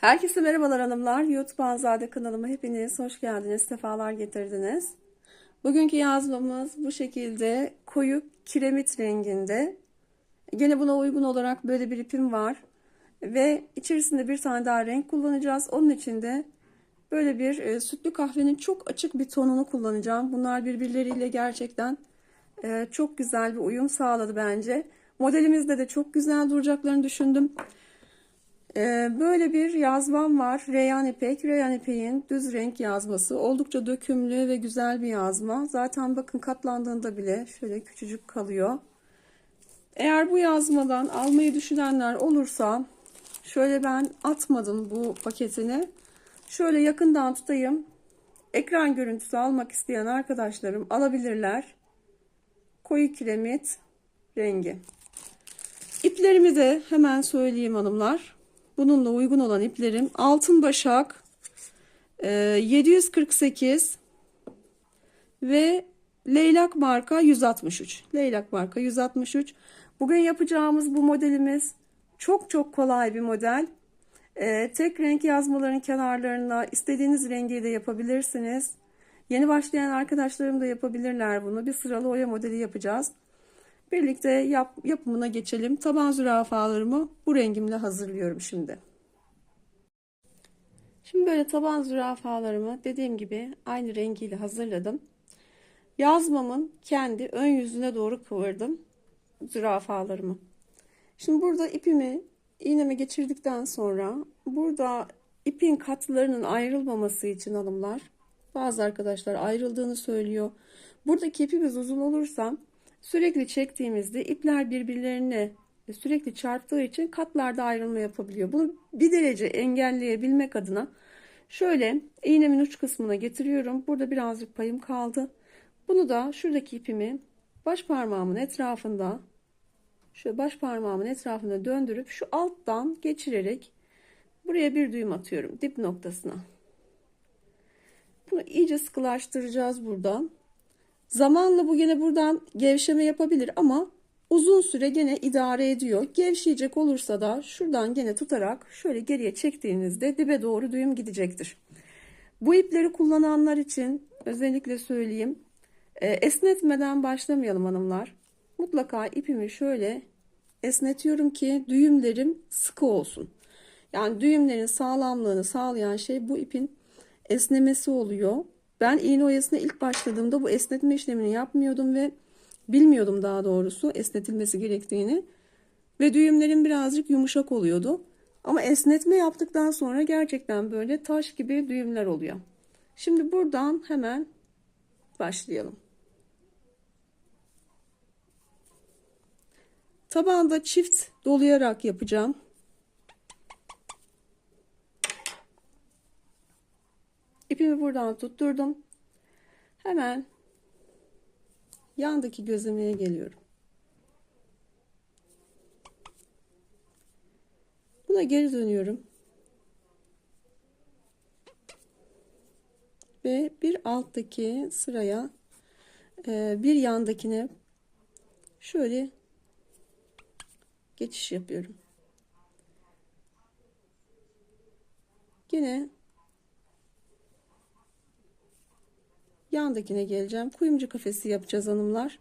Herkese merhabalar hanımlar. YouTube Anzade kanalıma hepiniz hoş geldiniz, sefalar getirdiniz. Bugünkü yazmamız bu şekilde koyu kiremit renginde. Gene buna uygun olarak böyle bir ipim var. Ve içerisinde bir tane daha renk kullanacağız. Onun için de böyle bir e, sütlü kahvenin çok açık bir tonunu kullanacağım. Bunlar birbirleriyle gerçekten e, çok güzel bir uyum sağladı bence. Modelimizde de çok güzel duracaklarını düşündüm. Ee, böyle bir yazmam var. Reyhan İpek. Reyhan İpek'in düz renk yazması. Oldukça dökümlü ve güzel bir yazma. Zaten bakın katlandığında bile şöyle küçücük kalıyor. Eğer bu yazmadan almayı düşünenler olursa şöyle ben atmadım bu paketini. Şöyle yakından tutayım. Ekran görüntüsü almak isteyen arkadaşlarım alabilirler. Koyu kiremit rengi. İplerimi de hemen söyleyeyim hanımlar. Bununla uygun olan iplerim altın başak 748 ve leylak marka 163. Leylak marka 163. Bugün yapacağımız bu modelimiz çok çok kolay bir model. Ee, tek renk yazmaların kenarlarına istediğiniz rengi de yapabilirsiniz. Yeni başlayan arkadaşlarım da yapabilirler bunu. Bir sıralı oya modeli yapacağız. Birlikte yap, yapımına geçelim. Taban zürafalarımı bu rengimle hazırlıyorum şimdi. Şimdi böyle taban zürafalarımı dediğim gibi aynı rengiyle hazırladım. Yazmamın kendi ön yüzüne doğru kıvırdım zürafalarımı. Şimdi burada ipimi iğneme geçirdikten sonra burada ipin katlarının ayrılmaması için hanımlar bazı arkadaşlar ayrıldığını söylüyor. Buradaki ipimiz uzun olursa Sürekli çektiğimizde ipler birbirlerine sürekli çarptığı için katlarda ayrılma yapabiliyor. Bunu bir derece engelleyebilmek adına şöyle iğnemin uç kısmına getiriyorum. Burada birazcık payım kaldı. Bunu da şuradaki ipimi baş parmağımın etrafında şu baş parmağımın etrafında döndürüp şu alttan geçirerek buraya bir düğüm atıyorum dip noktasına. Bunu iyice sıkılaştıracağız buradan. Zamanla bu gene buradan gevşeme yapabilir ama uzun süre gene idare ediyor. Gevşeyecek olursa da şuradan gene tutarak şöyle geriye çektiğinizde dibe doğru düğüm gidecektir. Bu ipleri kullananlar için özellikle söyleyeyim. E, esnetmeden başlamayalım hanımlar. Mutlaka ipimi şöyle esnetiyorum ki düğümlerim sıkı olsun. Yani düğümlerin sağlamlığını sağlayan şey bu ipin esnemesi oluyor. Ben iğne oyasına ilk başladığımda bu esnetme işlemini yapmıyordum ve bilmiyordum daha doğrusu esnetilmesi gerektiğini. Ve düğümlerim birazcık yumuşak oluyordu. Ama esnetme yaptıktan sonra gerçekten böyle taş gibi düğümler oluyor. Şimdi buradan hemen başlayalım. Tabanda çift dolayarak yapacağım. İpimi buradan tutturdum. Hemen yandaki gözlemeye geliyorum. Buna geri dönüyorum. Ve bir alttaki sıraya e, bir yandakine şöyle geçiş yapıyorum. Yine Yandakine geleceğim. Kuyumcu kafesi yapacağız hanımlar.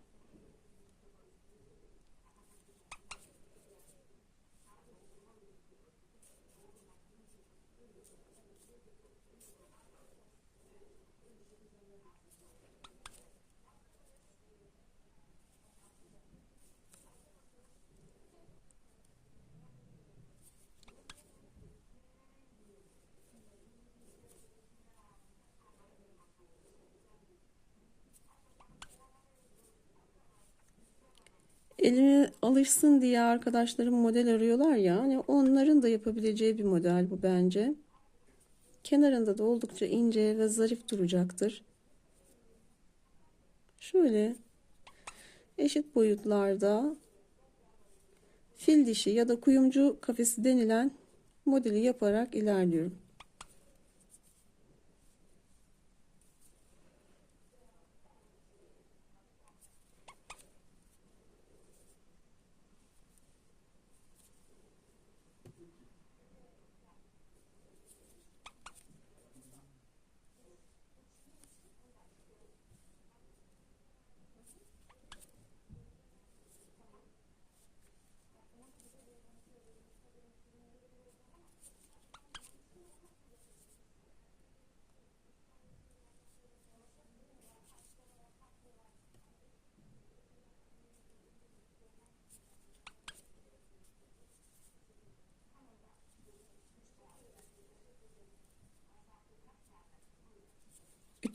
Elime alışsın diye arkadaşlarım model arıyorlar ya. Hani onların da yapabileceği bir model bu bence. Kenarında da oldukça ince ve zarif duracaktır. Şöyle eşit boyutlarda fil dişi ya da kuyumcu kafesi denilen modeli yaparak ilerliyorum.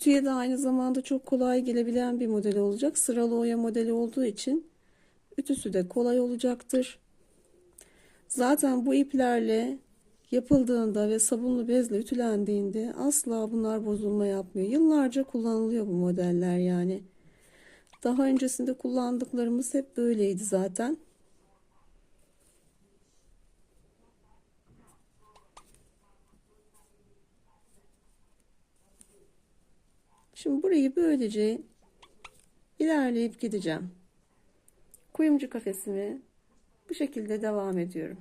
Ütüye de aynı zamanda çok kolay gelebilen bir model olacak. Sıralı oya modeli olduğu için ütüsü de kolay olacaktır. Zaten bu iplerle yapıldığında ve sabunlu bezle ütülendiğinde asla bunlar bozulma yapmıyor. Yıllarca kullanılıyor bu modeller yani. Daha öncesinde kullandıklarımız hep böyleydi zaten. Şimdi burayı böylece ilerleyip gideceğim. Kuyumcu kafesimi bu şekilde devam ediyorum.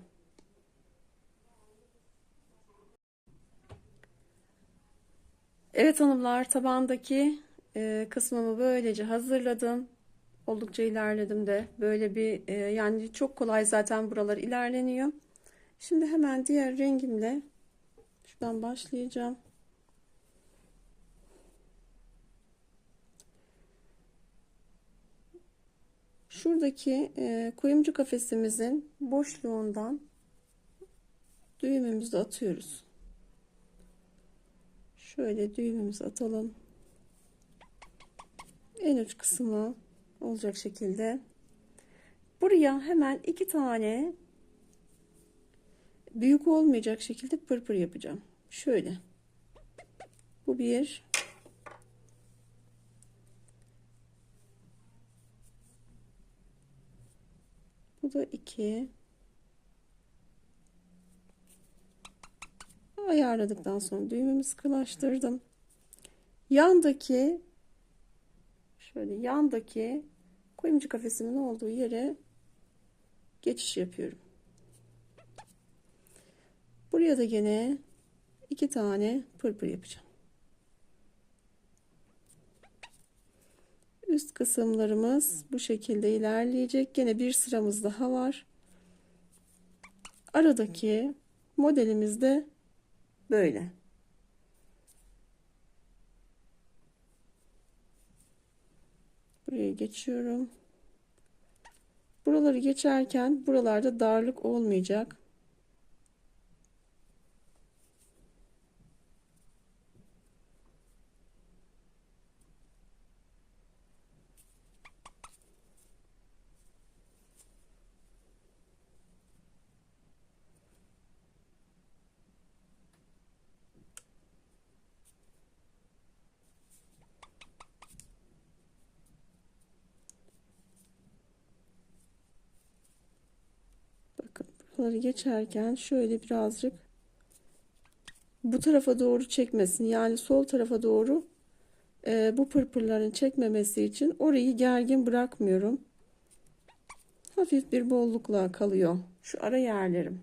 Evet hanımlar tabandaki e, kısmımı böylece hazırladım. Oldukça ilerledim de böyle bir e, yani çok kolay zaten buralar ilerleniyor. Şimdi hemen diğer rengimle şuradan başlayacağım. Şuradaki e, kuyumcu kafesimizin boşluğundan düğümümüzü atıyoruz. Şöyle düğümümüzü atalım. En uç kısmı olacak şekilde. Buraya hemen iki tane büyük olmayacak şekilde pırpır yapacağım. Şöyle. Bu bir. Bu da iki. Ayarladıktan sonra düğümümü sıkılaştırdım. Yandaki şöyle yandaki kuyumcu kafesimin olduğu yere geçiş yapıyorum. Buraya da gene iki tane pırpır yapacağım. Üst kısımlarımız bu şekilde ilerleyecek. Gene bir sıramız daha var. Aradaki modelimiz de böyle. Buraya geçiyorum. Buraları geçerken buralarda darlık olmayacak. Buraları geçerken şöyle birazcık bu tarafa doğru çekmesin. Yani sol tarafa doğru e, bu pırpırların çekmemesi için orayı gergin bırakmıyorum. Hafif bir bollukla kalıyor şu ara yerlerim.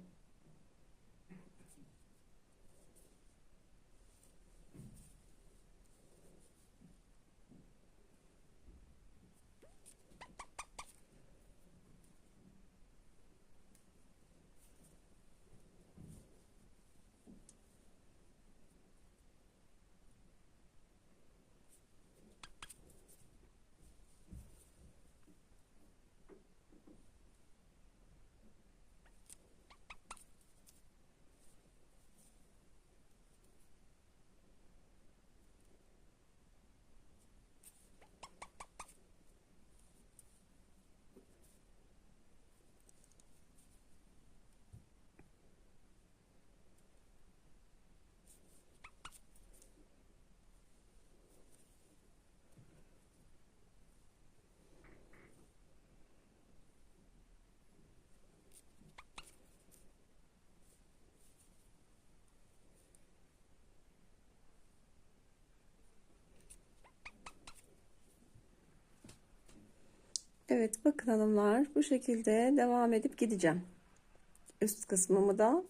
Evet bakın hanımlar bu şekilde devam edip gideceğim. Üst kısmımı da.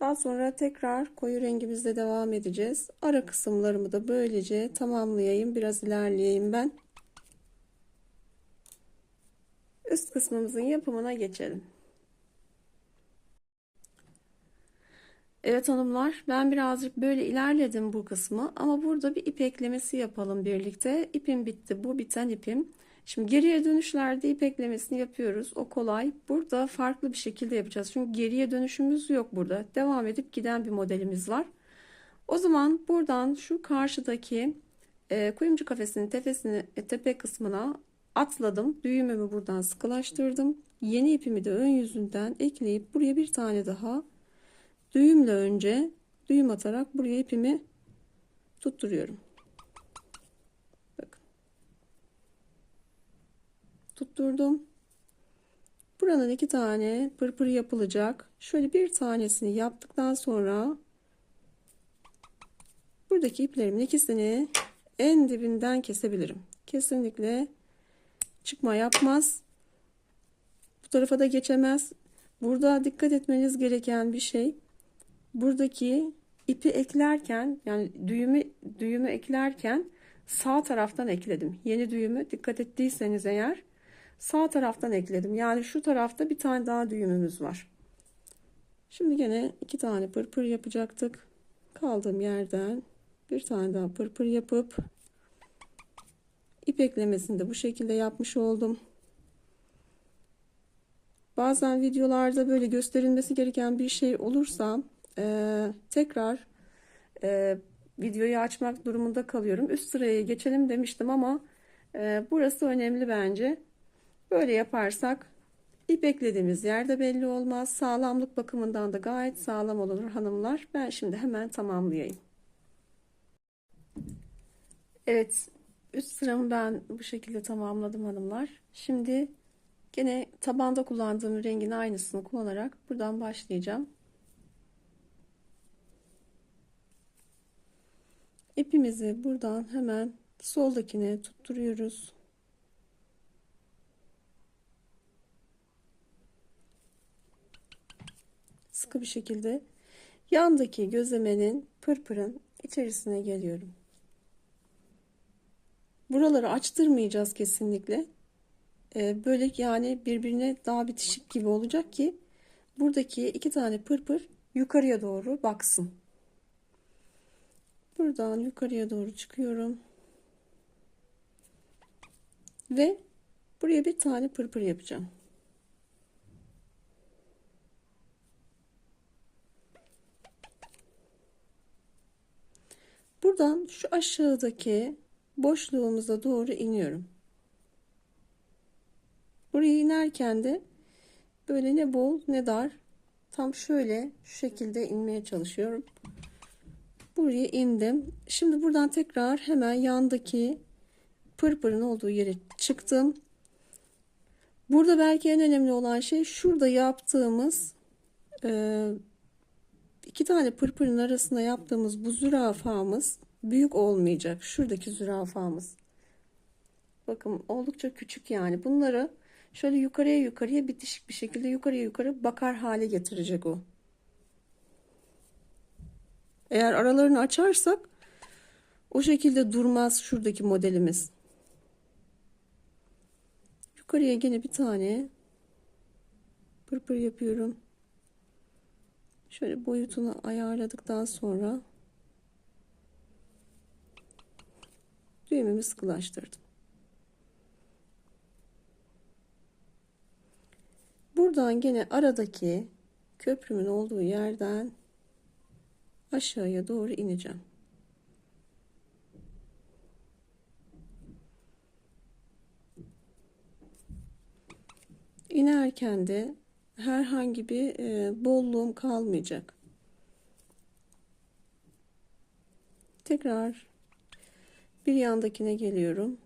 Daha sonra tekrar koyu rengimizle devam edeceğiz. Ara kısımlarımı da böylece tamamlayayım. Biraz ilerleyeyim ben. Üst kısmımızın yapımına geçelim. Evet hanımlar ben birazcık böyle ilerledim bu kısmı ama burada bir ip eklemesi yapalım birlikte. İpim bitti bu biten ipim. Şimdi geriye dönüşlerde ip eklemesini yapıyoruz. O kolay. Burada farklı bir şekilde yapacağız. Çünkü geriye dönüşümüz yok burada. Devam edip giden bir modelimiz var. O zaman buradan şu karşıdaki e, kuyumcu kafesinin tepesini, e, tepe kısmına atladım. Düğümümü buradan sıkılaştırdım. Yeni ipimi de ön yüzünden ekleyip buraya bir tane daha düğümle önce düğüm atarak buraya ipimi tutturuyorum. Tutturdum. Buranın iki tane pırpır yapılacak. Şöyle bir tanesini yaptıktan sonra buradaki iplerimin ikisini en dibinden kesebilirim. Kesinlikle çıkma yapmaz. Bu tarafa da geçemez. Burada dikkat etmeniz gereken bir şey buradaki ipi eklerken yani düğümü düğümü eklerken sağ taraftan ekledim. Yeni düğümü dikkat ettiyseniz eğer sağ taraftan ekledim. Yani şu tarafta bir tane daha düğümümüz var. Şimdi gene iki tane pırpır yapacaktık. Kaldığım yerden bir tane daha pırpır yapıp ip eklemesini de bu şekilde yapmış oldum. Bazen videolarda böyle gösterilmesi gereken bir şey olursa e, tekrar e, videoyu açmak durumunda kalıyorum. Üst sıraya geçelim demiştim ama e, burası önemli bence. Böyle yaparsak ip eklediğimiz yerde belli olmaz. Sağlamlık bakımından da gayet sağlam olur hanımlar. Ben şimdi hemen tamamlayayım. Evet üst sıramı ben bu şekilde tamamladım hanımlar. Şimdi gene tabanda kullandığım rengin aynısını kullanarak buradan başlayacağım. İpimizi buradan hemen soldakine tutturuyoruz. Sıkı bir şekilde yandaki gözlemenin pırpırın içerisine geliyorum. Buraları açtırmayacağız kesinlikle. Ee, böyle yani birbirine daha bitişik gibi olacak ki buradaki iki tane pırpır yukarıya doğru baksın. Buradan yukarıya doğru çıkıyorum. Ve buraya bir tane pırpır yapacağım. Buradan şu aşağıdaki boşluğumuza doğru iniyorum. Buraya inerken de böyle ne bol ne dar tam şöyle şu şekilde inmeye çalışıyorum. Buraya indim. Şimdi buradan tekrar hemen yandaki pırpırın olduğu yere çıktım. Burada belki en önemli olan şey şurada yaptığımız e, iki tane pırpırın arasında yaptığımız bu zürafamız büyük olmayacak. Şuradaki zürafamız. Bakın oldukça küçük yani. Bunları şöyle yukarıya yukarıya bitişik bir şekilde yukarıya yukarı bakar hale getirecek o. Eğer aralarını açarsak o şekilde durmaz şuradaki modelimiz. Yukarıya yine bir tane pırpır yapıyorum. Şöyle boyutunu ayarladıktan sonra düğümümü sıkılaştırdım. Buradan gene aradaki köprümün olduğu yerden aşağıya doğru ineceğim. İnerken de herhangi bir e, bolluğum kalmayacak. Tekrar bir yandakine geliyorum.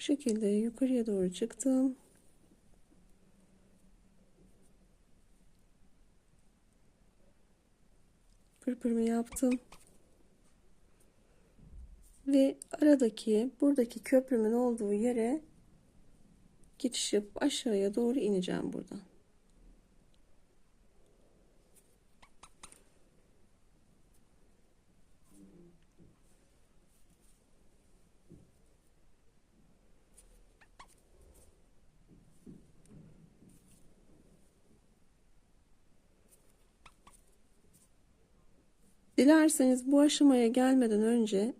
Bu şekilde yukarıya doğru çıktım. Pırpırımı yaptım ve aradaki buradaki köprümün olduğu yere geçiş yapıp aşağıya doğru ineceğim buradan. Dilerseniz bu aşamaya gelmeden önce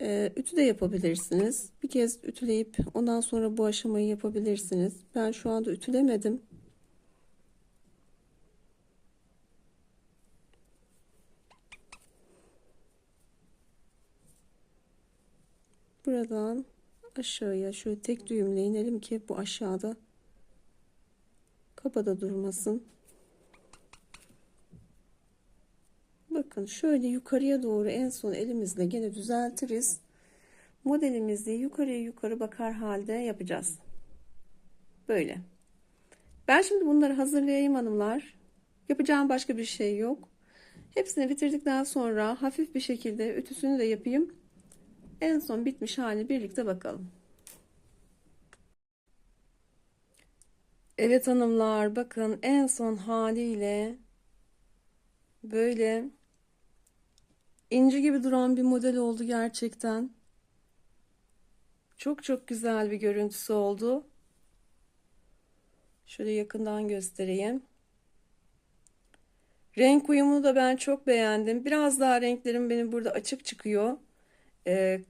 e, ütü de yapabilirsiniz. Bir kez ütüleyip ondan sonra bu aşamayı yapabilirsiniz. Ben şu anda ütülemedim. Buradan aşağıya şöyle tek düğümle inelim ki bu aşağıda kafada durmasın. Bakın şöyle yukarıya doğru en son elimizle gene düzeltiriz. Modelimizi yukarıya yukarı bakar halde yapacağız. Böyle. Ben şimdi bunları hazırlayayım hanımlar. Yapacağım başka bir şey yok. Hepsini bitirdikten sonra hafif bir şekilde ütüsünü de yapayım. En son bitmiş halini birlikte bakalım. Evet hanımlar bakın en son haliyle böyle inci gibi duran bir model oldu gerçekten. Çok çok güzel bir görüntüsü oldu. Şöyle yakından göstereyim. Renk uyumunu da ben çok beğendim. Biraz daha renklerim benim burada açık çıkıyor. Ee,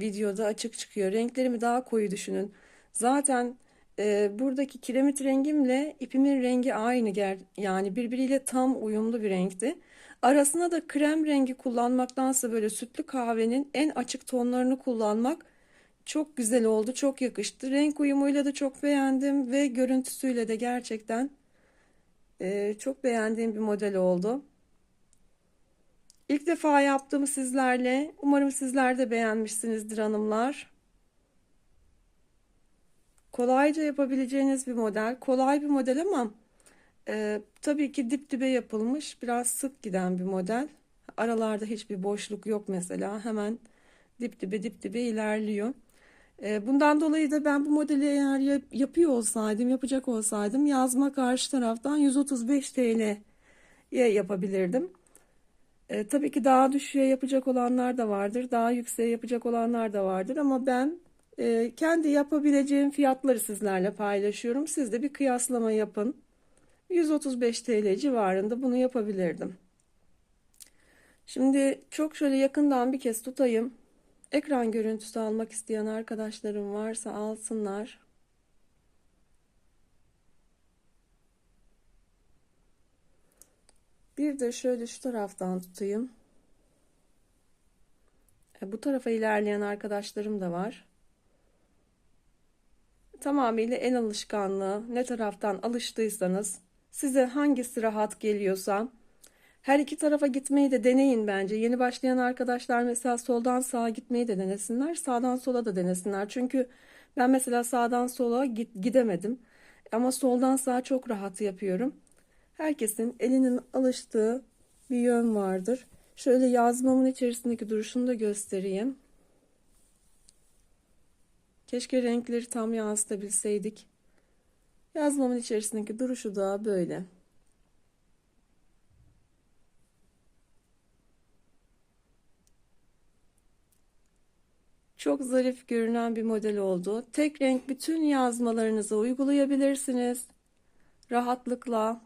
videoda açık çıkıyor. Renklerimi daha koyu düşünün. Zaten e, buradaki kiremit rengimle ipimin rengi aynı. Ger yani birbiriyle tam uyumlu bir renkti. Arasına da krem rengi kullanmaktansa böyle sütlü kahvenin en açık tonlarını kullanmak çok güzel oldu. Çok yakıştı. Renk uyumuyla da çok beğendim ve görüntüsüyle de gerçekten e, çok beğendiğim bir model oldu. İlk defa yaptığımı sizlerle. Umarım sizler de beğenmişsinizdir hanımlar. Kolayca yapabileceğiniz bir model. Kolay bir model ama e, tabii ki dip dibe yapılmış. Biraz sık giden bir model. Aralarda hiçbir boşluk yok mesela. Hemen dip dibe dip dibe ilerliyor. E, bundan dolayı da ben bu modeli eğer yap yapıyor olsaydım, yapacak olsaydım yazma karşı taraftan 135 TL yapabilirdim. E, tabii ki daha düşüğe yapacak olanlar da vardır. Daha yükseğe yapacak olanlar da vardır. Ama ben e, kendi yapabileceğim fiyatları sizlerle paylaşıyorum. Siz de bir kıyaslama yapın. 135 TL civarında bunu yapabilirdim. Şimdi çok şöyle yakından bir kez tutayım. Ekran görüntüsü almak isteyen arkadaşlarım varsa alsınlar. Bir de şöyle şu taraftan tutayım. E, bu tarafa ilerleyen arkadaşlarım da var. Tamamıyla el alışkanlığı ne taraftan alıştıysanız size hangisi rahat geliyorsa her iki tarafa gitmeyi de deneyin bence. Yeni başlayan arkadaşlar mesela soldan sağa gitmeyi de denesinler. Sağdan sola da denesinler. Çünkü ben mesela sağdan sola gidemedim. Ama soldan sağa çok rahat yapıyorum. Herkesin elinin alıştığı bir yön vardır. Şöyle yazmamın içerisindeki duruşunu da göstereyim. Keşke renkleri tam yansıtabilseydik. Yazmamın içerisindeki duruşu da böyle. Çok zarif görünen bir model oldu. Tek renk bütün yazmalarınızı uygulayabilirsiniz. Rahatlıkla.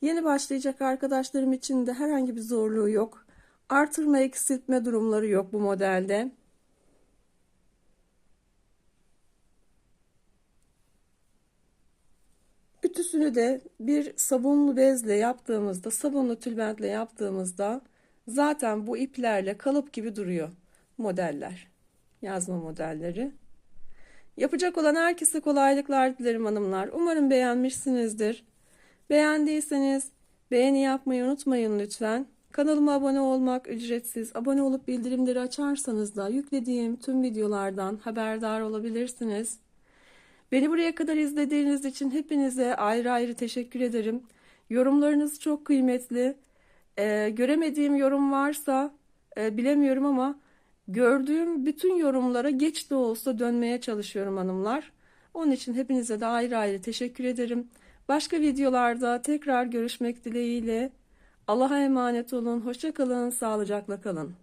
Yeni başlayacak arkadaşlarım için de herhangi bir zorluğu yok. Artırma eksiltme durumları yok bu modelde. Ütüsünü de bir sabunlu bezle yaptığımızda, sabunlu tülbentle yaptığımızda zaten bu iplerle kalıp gibi duruyor modeller. Yazma modelleri. Yapacak olan herkese kolaylıklar dilerim hanımlar. Umarım beğenmişsinizdir. Beğendiyseniz beğeni yapmayı unutmayın lütfen. Kanalıma abone olmak ücretsiz. Abone olup bildirimleri açarsanız da yüklediğim tüm videolardan haberdar olabilirsiniz. Beni buraya kadar izlediğiniz için hepinize ayrı ayrı teşekkür ederim. Yorumlarınız çok kıymetli. Ee, göremediğim yorum varsa e, bilemiyorum ama gördüğüm bütün yorumlara geç de olsa dönmeye çalışıyorum hanımlar. Onun için hepinize de ayrı ayrı teşekkür ederim. Başka videolarda tekrar görüşmek dileğiyle. Allah'a emanet olun. Hoşça kalın. Sağlıcakla kalın.